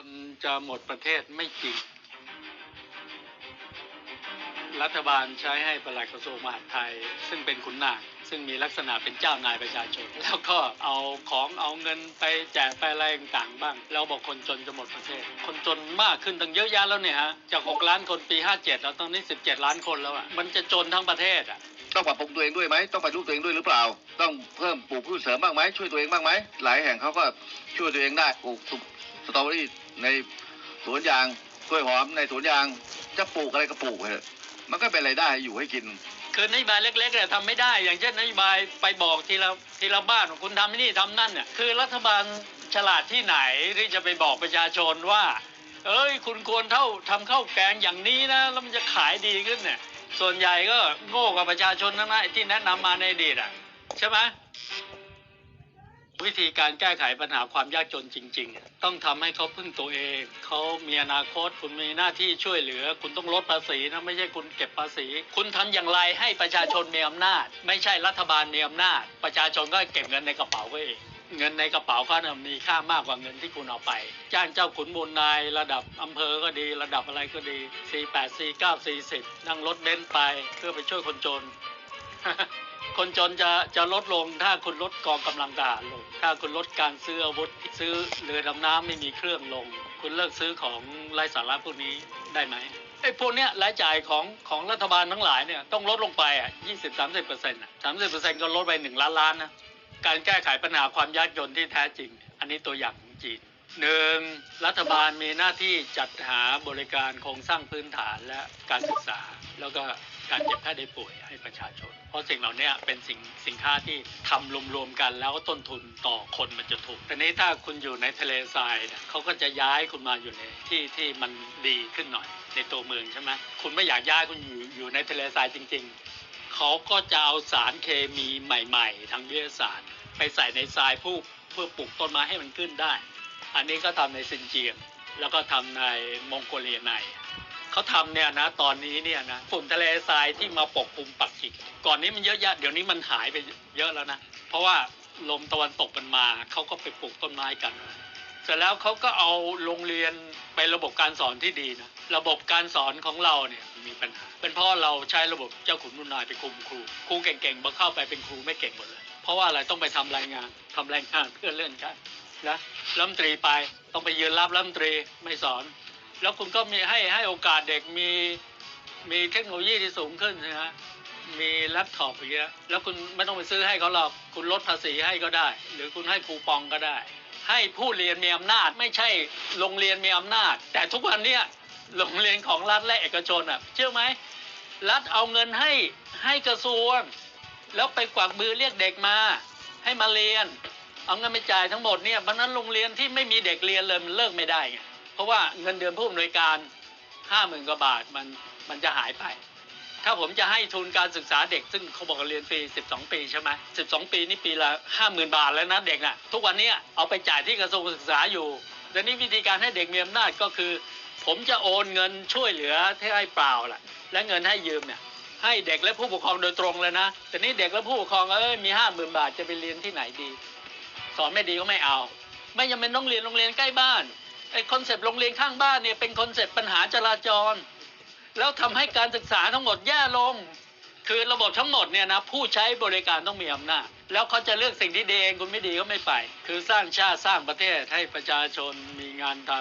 คนจะหมดประเทศไม่จริง รัฐบาลใช้ให้ปลัดกระทรวงมหาดไทย ซึ่งเป็นขุนนาง ซึ่งมีลักษณะเป็นเจ้านายประชาชน แล้วก็เอาของเอาเงินไปแจกไปอะไรต่างๆบ้าง แล้วบอกคนจนจะหมดประเทศ คนจนมากขึ้นตั้งเยอะแยะแล้วเนี่ยฮะ จาก 6 ล้านคนปี 57 แล้วตอนนี้ 17 ล้านคนแล้วอะ มันจะจนทั้งประเทศอะต้องปรับปรุงตัวเองด้วยไหมต้องไปรู้ตัวเองด้วยหรือเปล่า ต้องเพิ่มปลูกพืชเสริมบ้างไหมช่วยตัวเองบ้างไหมหลายแห่งเขาก็ช่วยตัวเองได้ปลูก สตรอเบอรี่ในสวนยางกล้วยหอมในสวนยางจะปลูกอะไรก็ปลูกเถอะมันก็เป็นรายได้อยู่ให้กินคือนโยบายเล็กๆเนี่ยทำไม่ได้ อย่างเช่นนโยบายไปบอกทีละทีละบ้านว่าคุณทำนี่ทำนั่นเนี่ยคือรัฐบาลฉลาดที่ไหนที่จะไปบอกประชาชนว่า เอ้ยคุณควรเท่าทำข้าวแกงอย่างนี้นะแล้วมันจะขายดีขึ้นเนี่ยส่วนใหญ่ก็โง่กับประชาชนทั้งนั้นไอ้ที่แนะนำมาในอดีตอะใช่ไหม วิธีการแก้ไขปัญหาความยากจนจริง ๆ ต้องทำให้เขาพึ่งตัวเอง เขามีอนาคต คุณมีหน้าที่ช่วยเหลือ คุณต้องลดภาษีนะไม่ใช่คุณเก็บภาษี คุณทำอย่างไรให้ประชาชนมีอำนาจ ไม่ใช่รัฐบาลมีอำนาจ ประชาชนก็เก็บเงินในกระเป๋าไว้เองเงินในกระเป๋าเขาเนี่ยมีค่ามากกว่าเงินที่คุณเอาไป จ้างเจ้าขุนมูลนายระดับอำเภอก็ดี ระดับอะไรก็ดี 48 49 40 นั่งรถเบนซ์ไปเพื่อไปช่วยคนจน คนจนจะจะลดลงถ้าคุณลดกองกำลังทหารลง ถ้าคุณลดการซื้ออาวุธซื้อเรือดำน้ำไม่มีเครื่องลง คุณเลิกซื้อของไร้สาระพวกนี้ได้ไหมไอ้พวกเนี้ยรายจ่ายของของรัฐบาลทั้งหลายเนี่ยต้องลดลงไปอะ20 30เปอร์เซ็นต์อะ30เปอร์เซ็นต์ก็ลดไป1ล้านล้านนะการแก้ไขปัญหาความยากจนที่แท้จริง อันนี้ตัวอย่างของจีนหนึ่งรัฐบาลมีหน้าที่จัดหาบริการโครงสร้างพื้นฐานและการศึกษา แล้วก็ การเจ็บแค่ได้ป่วยให้ประชาชน เพราะสิ่งเหล่านี้เป็นสิ่งสินค้าที่ทำรวมๆกัน แล้วต้นทุนต่อคนมันจะถูกแต่นี้ถ้าคุณอยู่ในทะเลทรายเนี่ยเขาก็จะย้ายคุณมาอยู่ในที่ที่มันดีขึ้นหน่อย ในตัวเมืองใช่ไหมคุณไม่อยากย้ายคุณอยู่อยู่ในทะเลทรายจริง ๆเขาก็จะเอาสารเคมีใหม่ๆ ทางวิทยาศาสตร์ ไปใส่ในทรายผู้เพื่อปลูกต้นไม้ให้มันขึ้นได้ อันนี้ก็ทำในซินเจียงแล้วก็ทำในมองโกเลียใน เขาทำเนี่ยนะตอนนี้เนี่ยนะฝุ่นทะเลทรายที่มาปกคลุมปักกิ่งก่อนนี้มันเยอะแยะเดี๋ยวนี้มันหายไปเยอะแล้วนะ เพราะว่าลมตะวันตกมันมาเขาก็ไปปลูกต้นไม้กันเสร็จแล้วเขาก็เอาโรงเรียนไประบบการสอนที่ดีนะระบบการสอนของเราเนี่ยมีปัญหา เป็นเพราะเราใช้ระบบเจ้าขุนมุนนายไปคุมครูครูเก่งๆพอเข้าไปเป็นครูไม่เก่งหมดเลย เพราะว่าอะไรต้องไปทำรายงานทำรายงานเพื่อเลื่อนขั้นนะรัฐมนตรีไปต้องไปยืนรับรัฐมนตรีไม่สอน แล้วคุณก็มีให้ให้โอกาสเด็กมีมีเทคโนโลยีที่สูงขึ้นนะฮะมีแล็ปท็อปอย่างเงี้ยแล้วคุณไม่ต้องไปซื้อให้เขาหรอกคุณลดภาษีให้ก็ได้ หรือคุณให้คูปองก็ได้ ให้ผู้เรียนมีอำนาจ ไม่ใช่โรงเรียนมีอำนาจ แต่ทุกวันเนี้ยโรงเรียนของรัฐและเอกชนอะเชื่อไหมรัฐเอาเงินให้ให้กระทรวง แล้วไปกวักมือเรียกเด็กมา ให้มาเรียน เอาเงินไปจ่ายทั้งหมดเนี่ยเพราะนั้นโรงเรียนที่ไม่มีเด็กเรียนเลยมันเลิกไม่ได้ไง ราะว่าเงินเดือนผู้อำนวยการห้าหมื่นกว่าบาทมันมันจะหายไป ถ้าผมจะให้ทุนการศึกษาเด็ก ซึ่งเขาบอกว่าเรียนฟรี 12 ปีใช่ไหม12 ปีนี่ปีละห้าหมื่นบาทแล้วนะเด็กน่ะทุกวันนี้เอาไปจ่ายที่กระทรวงศึกษาอยู่แต่นี้วิธีการให้เด็กมีอำนาจก็คือ ผมจะโอนเงินช่วยเหลือที่ให้เปล่าแหละและเงินให้ยืมเนี่ยให้เด็กและผู้ปกครองโดยตรงเลยนะ แต่นี่เด็กและผู้ปกครองเอ้ยมีห้าหมื่นบาทจะไปเรียนที่ไหนดี สอนไม่ดีก็ไม่เอา ไม่จำเป็นต้องเรียนโรงเรียนใกล้บ้าน ไอ้คอนเซปต์โรงเรียนข้างบ้านเนี่ยเป็นคอนเซปต์ปัญหาจราจร แล้วทำให้การศึกษาทั้งหมดแย่ลง คือระบบทั้งหมดเนี่ยนะผู้ใช้บริการต้องมีอำนาจแล้วเขาจะเลือกสิ่งที่ดีเองคุณไม่ดีก็ไม่ไป คือสร้างชาติสร้างประเทศให้ประชาชนมีงานท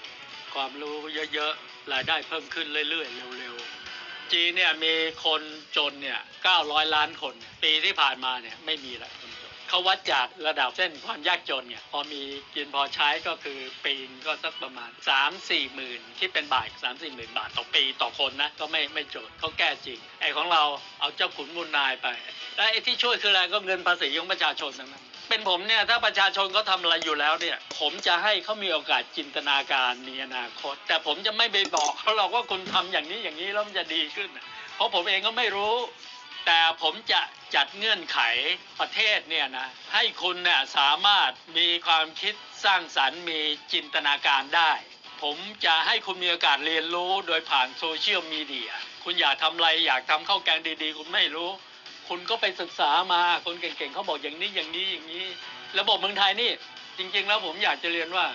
ำความรู้เยอะๆรายได้เพิ่มขึ้นเรื่อยๆเร็วๆจีนเนี่ยมีคนจนเนี่ย900 ล้านคน ปีที่ผ่านมาเนี่ยไม่มีละคนจน เขาวัดจากระดับเส้นความยากจนเนี่ยพอมีกินพอใช้ก็คือปีนก็สักประมาณ 3 4หมื่นคิดเป็นบาท3 4หมื่นบาทต่อปีต่อคนนะก็ไม่ไม่จทย์เขาแก้จริง ไอ้ของเราเอาเจ้าขุนมูลนายไป แล้วไอ้ที่ช่วยคืออะไรก็เงินภาษีของประชาชนทั้งนั้นเป็นผมเนี่ยถ้าประชาชนเขาทำอะไรอยู่แล้วเนี่ย ผมจะให้เขามีโอกาสจินตนาการมีอนาคต แต่ผมจะไม่ไปบอกเขาหรอกว่าคุณทำอย่างนี้อย่างนี้แล้วมันจะดีขึ้น เพราะผมเองก็ไม่รู้ แต่ผมจะจัดเงื่อนไขประเทศเนี่ยนะให้คุณเนี่ยสามารถมีความคิดสร้างสรรค์มีจินตนาการได้ ผมจะให้คุณมีโอกาสเรียนรู้โดยผ่านโซเชียลมีเดียคุณอยากทำอะไรอยากทำข้าวแกงดีๆ คุณไม่รู้ คุณก็ไปศึกษามาคนเก่งๆเขาบอกอย่างนี้อย่างนี้อย่างนี้ ระบบเมืองไทยนี่จริงๆแล้วผมอยากจะเรียนว่า